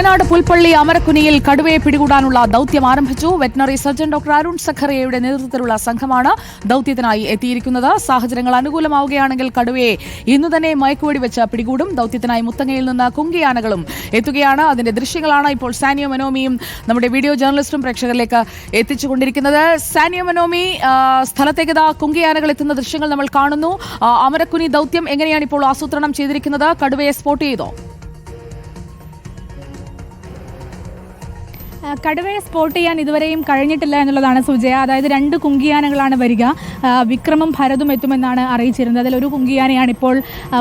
വയനാട് പുൽപ്പള്ളി അമരക്കുനിയിൽ കടുവയെ പിടികൂടാനുള്ള ദൌത്യം ആരംഭിച്ചു. വെറ്റിനറി സർജൻ ഡോക്ടർ അരുൺ സഖറിയയുടെ നേതൃത്വത്തിലുള്ള സംഘമാണ് ദൌത്യത്തിനായി എത്തിയിരിക്കുന്നത്. സാഹചര്യങ്ങൾ അനുകൂലമാവുകയാണെങ്കിൽ കടുവയെ ഇന്നു തന്നെ മയക്കുവെടി വെച്ച് പിടികൂടും. ദൌത്യത്തിനായി മുത്തങ്ങയിൽ നിന്ന് കുങ്കിയാനകളും എത്തുകയാണ്. അതിന്റെ ദൃശ്യങ്ങളാണ് ഇപ്പോൾ സാനിയോ മനോമിയും നമ്മുടെ വീഡിയോ ജേർണലിസ്റ്റും പ്രേക്ഷകരിലേക്ക് എത്തിച്ചുകൊണ്ടിരിക്കുന്നത്. സാനിയോ മനോമി സ്ഥലത്തേക്ക് ഇതാ കുങ്കിയാനകൾ എത്തുന്ന ദൃശ്യങ്ങൾ നമ്മൾ കാണുന്നു. അമരക്കുനി ദൌത്യം എങ്ങനെയാണ് ഇപ്പോൾ ആസൂത്രണം ചെയ്തിരിക്കുന്നത്? കടുവയെ സ്പോട്ട് ചെയ്തോ? കടുവയെ സ്പോട്ട് ചെയ്യാൻ ഇതുവരെയും കഴിഞ്ഞിട്ടില്ല എന്നുള്ളതാണ് സുജയ. അതായത് രണ്ട് കുങ്കിയാനകളാണ് വരിക. വിക്രമും ഭരതും എത്തുമെന്നാണ് അറിയിച്ചിരുന്നത്. അതിൽ ഒരു കുങ്കിയാനയാണ് ഇപ്പോൾ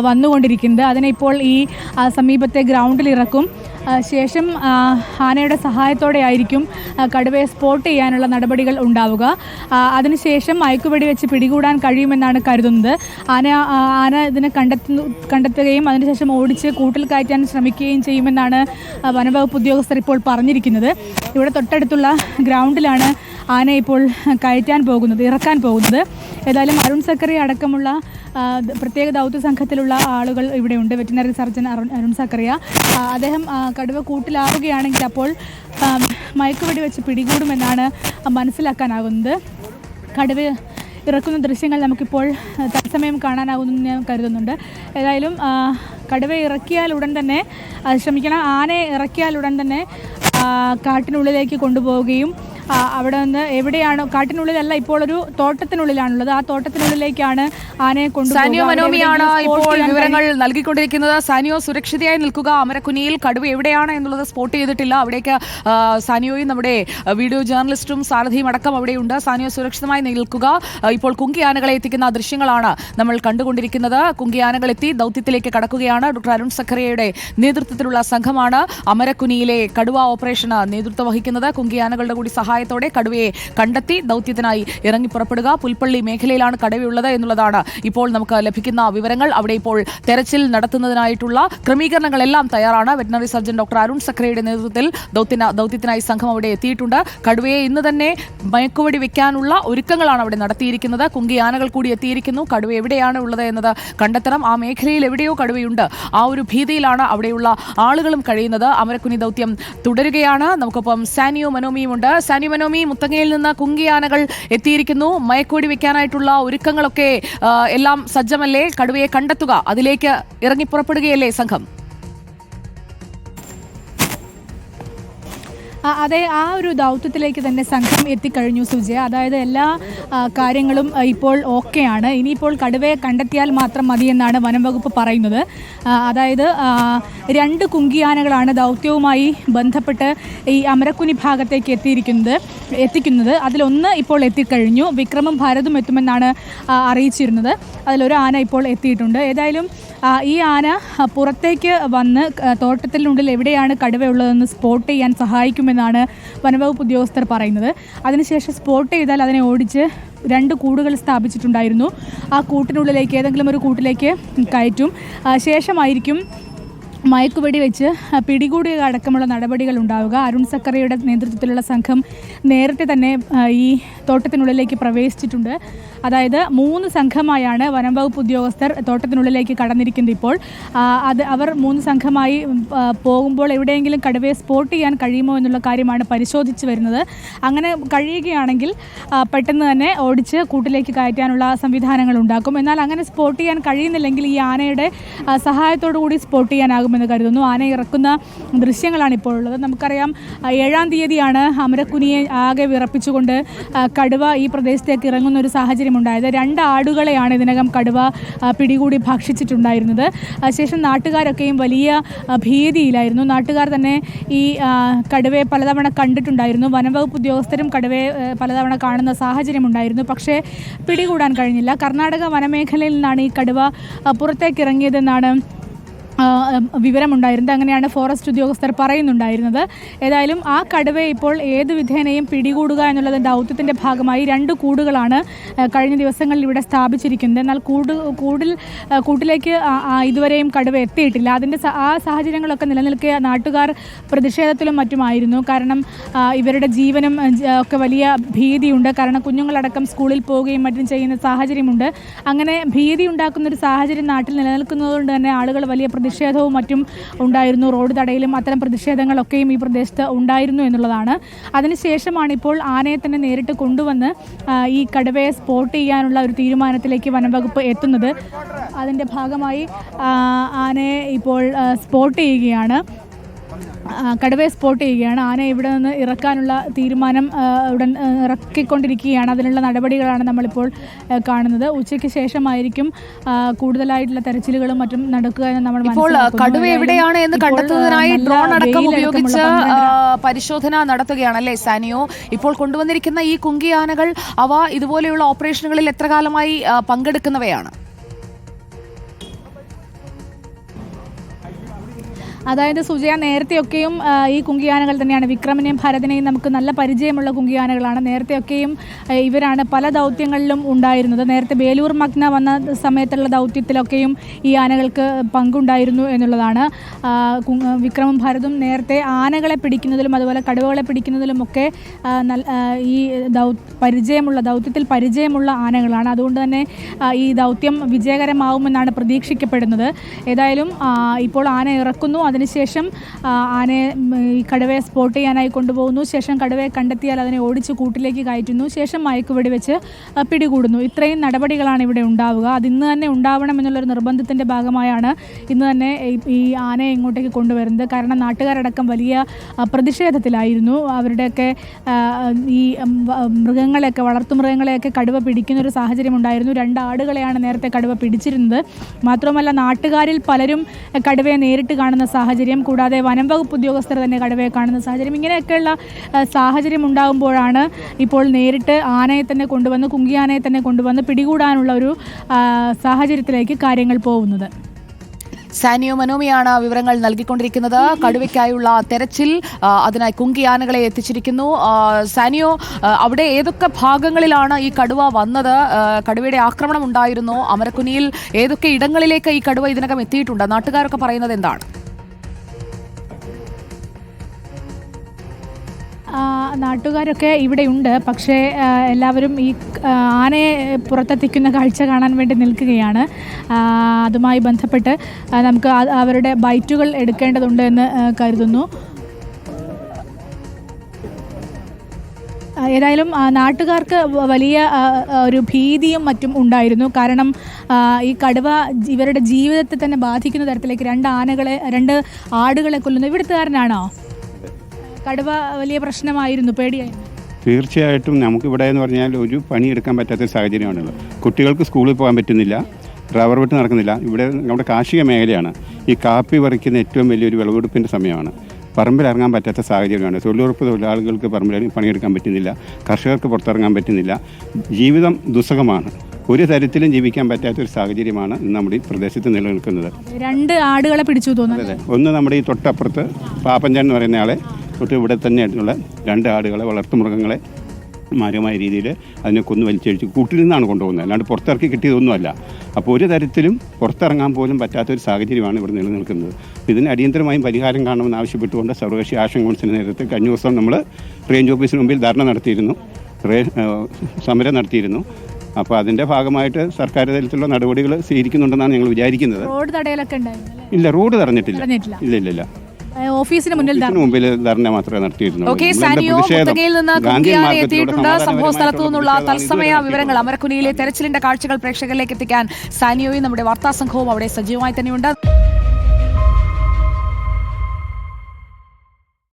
വന്നുകൊണ്ടിരിക്കുന്നത്. അതിനെ ഇപ്പോൾ ഈ സമീപത്തെ ഗ്രൗണ്ടിൽ ഇറക്കും. ശേഷം ആനയുടെ സഹായത്തോടെ ആയിരിക്കും കടുവയെ സ്പോട്ട് ചെയ്യാനുള്ള നടപടികൾ ഉണ്ടാവുക. അതിനുശേഷം മയക്കുവെടി വെച്ച് പിടികൂടാൻ കഴിയുമെന്നാണ് കരുതുന്നത്. ആന ആന ഇതിനെ കണ്ടെത്തുന്നു കണ്ടെത്തുകയും അതിനുശേഷം ഓടിച്ച് കൂട്ടിൽ കയറ്റാൻ ശ്രമിക്കുകയും ചെയ്യുമെന്നാണ് വനംവകുപ്പ് ഉദ്യോഗസ്ഥർ ഇപ്പോൾ പറഞ്ഞിരിക്കുന്നത്. ഇവിടെ തൊട്ടടുത്തുള്ള ഗ്രൗണ്ടിലാണ് ആന ഇപ്പോൾ കയറ്റാൻ പോകുന്നത് ഇറക്കാൻ പോകുന്നത്. ഏതായാലും അരുൺ സക്കറി അടക്കമുള്ള പ്രത്യേക ദൗത്യ സംഘത്തിലുള്ള ആളുകൾ ഇവിടെയുണ്ട് വെറ്റിനറി സർജൻ അരുൺ അരുൺ സക്കറിയ. അദ്ദേഹം കടുവ കൂട്ടിലാവുകയാണെങ്കിൽ അപ്പോൾ മയക്കുവെടി വെച്ച് പിടികൂടുമെന്നാണ് മനസ്സിലാക്കാനാകുന്നത് കടുവ ഇറക്കുന്ന ദൃശ്യങ്ങൾ നമുക്കിപ്പോൾ തത്സമയം കാണാനാകുമെന്ന് ഞാൻ കരുതുന്നുണ്ട്. ഏതായാലും കടുവ ഇറക്കിയാൽ ഉടൻ തന്നെ ശ്രമിക്കണം. ആനയെ ഇറക്കിയാൽ ഉടൻ തന്നെ കാട്ടിനുള്ളിലേക്ക് കൊണ്ടുപോവുകയും അവിടെ നിന്ന് എവിടെയാണോ കാട്ടിനുള്ളിലല്ല ഇപ്പോൾ ഒരു തോട്ടത്തിനുള്ളിലാണുള്ളത്. ആ തോട്ടത്തിനുള്ളിലേക്കാണ് ആനയെ സാനിയോ കൊണ്ടുപോകുക മനോമിയാണ് ഇപ്പോൾ വിവരങ്ങൾ നൽകിക്കൊണ്ടിരിക്കുന്നത്. സാനിയോ സുരക്ഷിതയായി നിൽക്കുക. അമരക്കുനിയിൽ കടുവ എവിടെയാണ് എന്നുള്ളത് സ്പോട്ട് ചെയ്തിട്ടില്ല. അവിടേക്ക് സാനിയോയും നമ്മുടെ വീഡിയോ ജേർണലിസ്റ്റും സാരഥിയും അടക്കം അവിടെയുണ്ട്. സാനിയോ സുരക്ഷിതമായി നിൽക്കുക. ഇപ്പോൾ കുങ്കിയാനകളെ എത്തിക്കുന്ന ദൃശ്യങ്ങളാണ് നമ്മൾ കണ്ടുകൊണ്ടിരിക്കുന്നത്. കുങ്കിയാനകൾ എത്തി ദൗത്യത്തിലേക്ക് കടക്കുകയാണ്. ഡോക്ടർ അരുൺ സഖറിയയുടെ നേതൃത്വത്തിലുള്ള സംഘമാണ് അമരക്കുനിയിലെ കടുവ ഓപ്പറേഷന് നേതൃത്വം വഹിക്കുന്നത്. കുങ്കിയാനകളുടെ കൂടി സഹായത്തോടെ കടുവയെ കണ്ടെത്തി ദൗത്യത്തിനായി ഇറങ്ങി പുറപ്പെടുക. പുൽപ്പള്ളി മേഖലയിലാണ് കടുവയുള്ളത് എന്നുള്ളതാണ് ഇപ്പോൾ നമുക്ക് ലഭിക്കുന്ന വിവരങ്ങൾ. അവിടെ ഇപ്പോൾ തെരച്ചിൽ നടത്തുന്നതിനായിട്ടുള്ള ക്രമീകരണങ്ങളെല്ലാം തയ്യാറാണ്. വെറ്റിനറി സർജൻ ഡോക്ടർ അരുൺ സക്രയുടെ നേതൃത്വത്തിൽ ദൗത്യന ദൗത്യത്തിനായി സംഘം അവിടെ എത്തിയിട്ടുണ്ട്. കടുവയെ ഇന്ന് തന്നെ മയക്കുവടി വെക്കാനുള്ള ഒരുക്കങ്ങളാണ് അവിടെ നടത്തിയിരിക്കുന്നത്. കുങ്കിയാനകൾ കൂടി എത്തിയിരിക്കുന്നു. കടുവ എവിടെയാണ് ഉള്ളത് എന്നത് കണ്ടെത്തണം. ആ മേഖലയിൽ എവിടെയോ കടുവയുണ്ട്. ആ ഒരു ഭീതിയിലാണ് അവിടെയുള്ള ആളുകളും കഴിയുന്നത്. അമരക്കുനി ദൗത്യം തുടരുകയാണ്. നമുക്കൊപ്പം സാനിയോ മനോമിയും ഉണ്ട് സാനിയോ മനോമി മുത്തങ്ങയിൽ നിന്ന് കുങ്കിയാനകൾ എത്തിയിരിക്കുന്നു. മയക്കോടി വെക്കാനായിട്ടുള്ള ഒരുക്കങ്ങളൊക്കെ എല്ലാം സജ്ജമല്ലേ? കടുവയെ കണ്ടെത്തുക. അതിലേക്ക് ഇറങ്ങി പുറപ്പെടുകയല്ലേ സംഘം? അതെ ആ ഒരു ദൗത്യത്തിലേക്ക് തന്നെ സംഘം എത്തിക്കഴിഞ്ഞു സുജയ. അതായത് എല്ലാ കാര്യങ്ങളും ഇപ്പോൾ ഓക്കെയാണ്. ഇനിയിപ്പോൾ കടുവയെ കണ്ടെത്തിയാൽ മാത്രം മതിയെന്നാണ് വനം വകുപ്പ് പറയുന്നത്. അതായത് രണ്ട് കുങ്കിയാനകളാണ് ദൗത്യവുമായി ബന്ധപ്പെട്ട് ഈ അമരക്കുനി ഭാഗത്തേക്ക് എത്തിയിരിക്കുന്നത് എത്തിക്കുന്നത്. അതിലൊന്ന് ഇപ്പോൾ എത്തിക്കഴിഞ്ഞു. വിക്രമും ഭാരതും എത്തുമെന്നാണ് അറിയിച്ചിരുന്നത്. അതിലൊരു ആന ഇപ്പോൾ എത്തിയിട്ടുണ്ട്. ഏതായാലും ഈ ആന പുറത്തേക്ക് വന്ന് തോട്ടത്തിനുള്ളിൽ എവിടെയാണ് കടുവയുള്ളതെന്ന് സ്പോട്ട് ചെയ്യാൻ സഹായിക്കുമെന്നാണ് വനവകുപ്പ് ഉദ്യോഗസ്ഥർ പറയുന്നത്. അതിനുശേഷം സ്പോട്ട് ചെയ്താൽ അതിനെ ഓടിച്ച് രണ്ട് കൂടുകൾ സ്ഥാപിച്ചിട്ടുണ്ടായിരുന്നു. ആ കൂട്ടിനുള്ളിലേക്ക് ഏതെങ്കിലും ഒരു കൂട്ടിലേക്ക് കയറ്റും. ശേഷമായിരിക്കും മയക്കുവെടി വെച്ച് പിടികൂടുക അടക്കമുള്ള നടപടികൾ ഉണ്ടാവുക. അരുൺ സക്കറിയുടെ നേതൃത്വത്തിലുള്ള സംഘം നേരത്തെ തന്നെ ഈ തോട്ടത്തിനുള്ളിലേക്ക് പ്രവേശിച്ചിട്ടുണ്ട്. അതായത് മൂന്ന് സംഘമായാണ് വനം വകുപ്പ് ഉദ്യോഗസ്ഥർ തോട്ടത്തിനുള്ളിലേക്ക് കടന്നിരിക്കുന്നത് ഇപ്പോൾ. അത് അവർ മൂന്ന് സംഘമായി പോകുമ്പോൾ എവിടെയെങ്കിലും കടുവയെ സ്പോട്ട് ചെയ്യാൻ കഴിയുമോ എന്നുള്ള കാര്യമാണ് പരിശോധിച്ച് വരുന്നത്. അങ്ങനെ കഴിയുകയാണെങ്കിൽ പെട്ടെന്ന് തന്നെ ഓടിച്ച് കൂട്ടിലേക്ക് കയറ്റാനുള്ള സംവിധാനങ്ങൾ ഉണ്ടാക്കും. എന്നാൽ അങ്ങനെ സ്പോട്ട് ചെയ്യാൻ കഴിയുന്നില്ലെങ്കിൽ ഈ ആനയുടെ സഹായത്തോടു കൂടി സ്പോട്ട് ചെയ്യാനാകുമെന്ന് കരുതുന്നു. ആന ഇറക്കുന്ന ദൃശ്യങ്ങളാണ് ഇപ്പോൾ ഉള്ളത്. നമുക്കറിയാം ഏഴാം തീയതിയാണ് അമരക്കുനിയെ ആകെ വിറപ്പിച്ചുകൊണ്ട് കടുവ ഈ പ്രദേശത്തേക്ക് ഇറങ്ങുന്ന ഒരു സാഹചര്യം ഉണ്ടായത് രണ്ട് ആടുകളെയാണ് ഇതിനകം കടുവ പിടികൂടി ഭക്ഷിച്ചിട്ടുണ്ടായിരുന്നത്. ശേഷം നാട്ടുകാരൊക്കെയും വലിയ ഭീതിയിലായിരുന്നു. നാട്ടുകാർ തന്നെ ഈ കടുവയെ പലതവണ കണ്ടിട്ടുണ്ടായിരുന്നു. വനംവകുപ്പ് ഉദ്യോഗസ്ഥരും കടുവയെ പലതവണ കാണുന്ന സാഹചര്യം ഉണ്ടായിരുന്നു പക്ഷേ പിടികൂടാൻ കഴിഞ്ഞില്ല. കർണാടക വനമേഖലയിൽ നിന്നാണ് ഈ കടുവ ആ, വിവരമുണ്ടായിരുന്നത്. അങ്ങനെയാണ് ഫോറസ്റ്റ് ഉദ്യോഗസ്ഥർ പറയുന്നുണ്ടായിരുന്നത്. ഏതായാലും ആ കടുവയെ ഇപ്പോൾ ഏത് വിധേനയും പിടികൂടുക എന്നുള്ളത് ദൗത്യത്തിന്റെ ഭാഗമായി രണ്ട് കൂടുകളാണ് കഴിഞ്ഞ ദിവസങ്ങളിൽ ഇവിടെ സ്ഥാപിച്ചിരിക്കുന്നത്. എന്നാൽ കൂട് കൂടിൽ കൂട്ടിലേക്ക് ഇതുവരെയും കടുവ എത്തിയിട്ടില്ല. അതിന്റെ ആ സാഹചര്യങ്ങളൊക്കെ നിലനിൽക്കെ നാട്ടുകാർ പ്രതിഷേധത്തിലും മറ്റുമായിരുന്നു. കാരണം ഇവരുടെ ജീവനും ഒക്കെ വലിയ ഭീതിയുണ്ട്. കാരണം കുഞ്ഞുങ്ങളടക്കം സ്കൂളിൽ പോവുകയും മറ്റും ചെയ്യുന്ന സാഹചര്യമുണ്ട്. അങ്ങനെ ഭീതി ഉണ്ടാക്കുന്ന ഒരു സാഹചര്യം നാട്ടിൽ നിലനിൽക്കുന്നതുകൊണ്ട് തന്നെ ആളുകൾ വലിയ പ്രതിഷേധം പ്രതിഷേധവും മറ്റും ഉണ്ടായിരുന്നു. റോഡ് തടയിലും അത്തരം പ്രതിഷേധങ്ങളൊക്കെയും ഈ പ്രദേശത്ത് ഉണ്ടായിരുന്നു എന്നുള്ളതാണ്. അതിനുശേഷമാണ് ഇപ്പോൾ ആനയെ തന്നെ നേരിട്ട് കൊണ്ടുവന്ന് ഈ കടുവയെ സ്പോട്ട് ചെയ്യാനുള്ള ഒരു തീരുമാനത്തിലേക്ക് വനംവകുപ്പ് എത്തുന്നത്. അതിന്റെ ഭാഗമായി ആനയെ ഇപ്പോൾ സ്പോട്ട് ചെയ്യുകയാണ്. കടുവയെ സ്പോട്ട് ചെയ്യുകയാണ്. ആന ഇവിടെ നിന്ന് ഇറക്കാനുള്ള തീരുമാനം ഉടൻ ഇറക്കിക്കൊണ്ടിരിക്കുകയാണ്. അതിനുള്ള നടപടികളാണ് നമ്മളിപ്പോൾ കാണുന്നത്. ഉച്ചയ്ക്ക് ശേഷമായിരിക്കും കൂടുതലായിട്ടുള്ള തെരച്ചിലുകളും മറ്റും നടക്കുക എന്ന് നമ്മൾ ഇപ്പോൾ. കടുവ എവിടെയാണ് എന്ന് കണ്ടെത്തുന്നതിനായി ഡ്രോൺ അടക്കം ഉപയോഗിച്ച് പരിശോധന നടത്തുകയാണ് അല്ലേ നടത്തുകയാണല്ലേ സാനിയോ? ഇപ്പോൾ കൊണ്ടുവന്നിരിക്കുന്ന ഈ കുങ്കിയാനകൾ അവ ഇതുപോലെയുള്ള ഓപ്പറേഷനുകളിൽ എത്ര കാലമായി പങ്കെടുക്കുന്നവയാണ്? അതായത് സുജയ നേരത്തെയൊക്കെയും ഈ കുങ്കിയാനകൾ തന്നെയാണ്. വിക്രമിനെയും ഭരതനെയും നമുക്ക് നല്ല പരിചയമുള്ള കുങ്കിയാനകളാണ്. നേരത്തെയൊക്കെയും ഇവരാണ് പല ദൗത്യങ്ങളിലും ഉണ്ടായിരുന്നത്. നേരത്തെ ബേലൂർ മഗ്ന വന്ന സമയത്തുള്ള ദൗത്യത്തിലൊക്കെയും ഈ ആനകൾക്ക് പങ്കുണ്ടായിരുന്നു എന്നുള്ളതാണ്. വിക്രമും ഭരതും നേരത്തെ ആനകളെ പിടിക്കുന്നതിലും അതുപോലെ കടുവകളെ പിടിക്കുന്നതിലുമൊക്കെ ഈ ദൗ പരിചയമുള്ള ദൗത്യത്തിൽ പരിചയമുള്ള ആനകളാണ്. അതുകൊണ്ട് തന്നെ ഈ ദൗത്യം വിജയകരമാവുമെന്നാണ് പ്രതീക്ഷിക്കപ്പെടുന്നത്. ഏതായാലും ഇപ്പോൾ ആന ഇറക്കുന്നു. അതിനുശേഷം ആനയെ ഈ കടുവയെ സ്പോട്ട് ചെയ്യാനായി കൊണ്ടുപോകുന്നു. ശേഷം കടുവയെ കണ്ടെത്തിയാൽ അതിനെ ഓടിച്ച് കൂട്ടിലേക്ക് കയറ്റുന്നു. ശേഷം മയക്കുവെടി വെച്ച് പിടികൂടുന്നു. ഇത്രയും നടപടികളാണ് ഇവിടെ ഉണ്ടാവുക. അത് ഇന്ന് തന്നെ ഉണ്ടാവണം എന്നുള്ളൊരു നിർബന്ധത്തിന്റെ ഭാഗമായാണ് ഇന്ന് തന്നെ ഈ- ആനയെ ഇങ്ങോട്ടേക്ക് കൊണ്ടുവരുന്നത്. കാരണം നാട്ടുകാരടക്കം വലിയ പ്രതിഷേധത്തിലായിരുന്നു. അവരുടെയൊക്കെ ഈ മൃഗങ്ങളെയൊക്കെ വളർത്തു മൃഗങ്ങളെയൊക്കെ വളർത്തുമൃഗങ്ങളെയൊക്കെ കടുവ പിടിക്കുന്ന ഒരു സാഹചര്യം ഉണ്ടായിരുന്നു രണ്ട് ആടുകളെയാണ് നേരത്തെ കടുവ പിടിച്ചിരുന്നത്. മാത്രമല്ല നാട്ടുകാരിൽ പലരും കടുവയെ നേരിട്ട് കാണുന്ന സാഹചര്യം കൂടാതെ വനം വകുപ്പ് ഉദ്യോഗസ്ഥർ തന്നെ കടുവയെ കാണുന്ന സാഹചര്യം. ഇങ്ങനെയൊക്കെയുള്ള സാഹചര്യം ഉണ്ടാകുമ്പോഴാണ് ഇപ്പോൾ നേരിട്ട് ആനയെ തന്നെ കൊണ്ടുവന്ന് കുങ്കിയാനയെ തന്നെ കൊണ്ടുവന്ന് പിടികൂടാനുള്ള ഒരു സാഹചര്യത്തിലേക്ക് കാര്യങ്ങൾ പോകുന്നത്. സാനിയോ മനോമിയാണ് വിവരങ്ങൾ നൽകിക്കൊണ്ടിരിക്കുന്നത്. കടുവയ്ക്കായുള്ള തെരച്ചിൽ അതിനായി അതിനായി കുങ്കിയാനകളെ എത്തിച്ചിരിക്കുന്നു. സാനിയോ അവിടെ ഏതൊക്കെ ഭാഗങ്ങളിലാണ് ഈ കടുവ വന്നത്? കടുവയുടെ ആക്രമണം ഉണ്ടായിരുന്നു. അമരക്കുനിയിൽ ഏതൊക്കെ ഇടങ്ങളിലേക്ക് ഈ കടുവ ഇതിനകം എത്തിയിട്ടുണ്ട്? നാട്ടുകാരൊക്കെ പറയുന്നത് എന്താണ്? നാട്ടുകാരൊക്കെ ഇവിടെയുണ്ട് പക്ഷേ എല്ലാവരും ഈ ആനയെ പുറത്തെത്തിക്കുന്ന കാഴ്ച കാണാൻ വേണ്ടി നിൽക്കുകയാണ്. അതുമായി ബന്ധപ്പെട്ട് നമുക്ക് അവരുടെ ബൈറ്റുകൾ എടുക്കേണ്ടതുണ്ട് എന്ന് കരുതുന്നു. ഏതായാലും നാട്ടുകാർക്ക് വലിയ ഒരു ഭീതിയും മറ്റും ഉണ്ടായിരുന്നു. കാരണം ഈ കടുവ ഇവരുടെ ജീവിതത്തെ തന്നെ ബാധിക്കുന്ന തരത്തിലേക്ക് രണ്ട് ആനകളെ രണ്ട് ആടുകളെ കൊല്ലുന്നു. ഇവിടുത്തുകാരനാണോ? കടുവ വലിയ പ്രശ്നമായിരുന്നു പേടിയായിരുന്നു തീർച്ചയായിട്ടും നമുക്കിവിടെ എന്ന് പറഞ്ഞാൽ ഒരു പണിയെടുക്കാൻ പറ്റാത്ത സാഹചര്യമാണുള്ളത്. കുട്ടികൾക്ക് സ്കൂളിൽ പോകാൻ പറ്റുന്നില്ല ഡ്രൈവർ വെട്ട് നടക്കുന്നില്ല. ഇവിടെ നമ്മുടെ കാർഷിക മേഖലയാണ്. ഈ കാപ്പി പറിക്കുന്ന ഏറ്റവും വലിയൊരു വിളവെടുപ്പിന്റെ സമയമാണ്. പറമ്പിൽ ഇറങ്ങാൻ പറ്റാത്ത സാഹചര്യമാണ്. തൊഴിലുറപ്പ് തൊഴിലാളികൾക്ക് പറമ്പിൽ പണിയെടുക്കാൻ പറ്റുന്നില്ല കർഷകർക്ക് പുറത്തിറങ്ങാൻ പറ്റുന്നില്ല. ജീവിതം ദുസ്സഹമാണ്. ഒരു തരത്തിലും ജീവിക്കാൻ പറ്റാത്ത ഒരു സാഹചര്യമാണ് ഇന്ന് നമ്മുടെ ഈ പ്രദേശത്ത് നിലനിൽക്കുന്നത്. രണ്ട് ആടുകളെ പിടിച്ചു തോന്നുന്നത് ഒന്ന് നമ്മുടെ ഈ തൊട്ടപ്പുറത്ത് പാപ്പഞ്ചൻ എന്ന് പറയുന്ന ആളെ തൊട്ട് ഇവിടെ തന്നെയായിട്ടുള്ള രണ്ട് ആടുകളെ വളർത്തുമൃഗങ്ങളെ മാരകമായ രീതിയിൽ അതിനെ കൊന്നു വലിച്ചഴിച്ച് കൂട്ടിൽ നിന്നാണ് കൊണ്ടുപോകുന്നത്. അല്ലാണ്ട് പുറത്തിറക്കി കിട്ടിയതൊന്നുമല്ല. അപ്പോൾ ഒരു തരത്തിലും പുറത്തിറങ്ങാൻ പോലും പറ്റാത്ത ഒരു സാഹചര്യമാണ് ഇവിടെ നിലനിൽക്കുന്നത്. ഇതിന് അടിയന്തരമായും പരിഹാരം കാണണമെന്ന് ആവശ്യപ്പെട്ടുകൊണ്ട് സർവകക്ഷി ആക്ഷൻ കൗൺസിലിന് നേതൃത്വത്തിൽ കഴിഞ്ഞ ദിവസം നമ്മൾ റേഞ്ച് ഓഫീസിന് മുമ്പിൽ ധർണ നടത്തിയിരുന്നു. റേ സമരം നടത്തിയിരുന്നു. അപ്പോൾ അതിന്റെ ഭാഗമായിട്ട് സർക്കാർ തലത്തിലുള്ള നടപടികൾ സ്വീകരിക്കുന്നുണ്ടെന്നാണ് ഞങ്ങൾ വിചാരിക്കുന്നത്. റോഡ് തടയലൊക്കെ ഇല്ല റോഡ് തടഞ്ഞിട്ടില്ല. ഇല്ല ഇല്ല ഇല്ല. ഓഫീസിന് മുന്നിൽ മുമ്പിൽ ധർണ മാത്രമേ നടത്തിയിരുന്നുള്ളൂ ഓക്കെ സാനിയോ മുത്തങ്ങയിൽ നിന്ന് കുങ്കിയാനെ എത്തിയിട്ടുണ്ട്? സംഭവ സ്ഥലത്തു നിന്നുള്ള തത്സമയ വിവരങ്ങൾ അമരക്കുനിയിലെ തെരച്ചിലിന്റെ കാഴ്ചകൾ പ്രേക്ഷകരിലേക്ക് എത്തിക്കാൻ സാനിയോയും നമ്മുടെ വാർത്താ സംഘവും അവിടെ സജീവമായി തന്നെയുണ്ട്.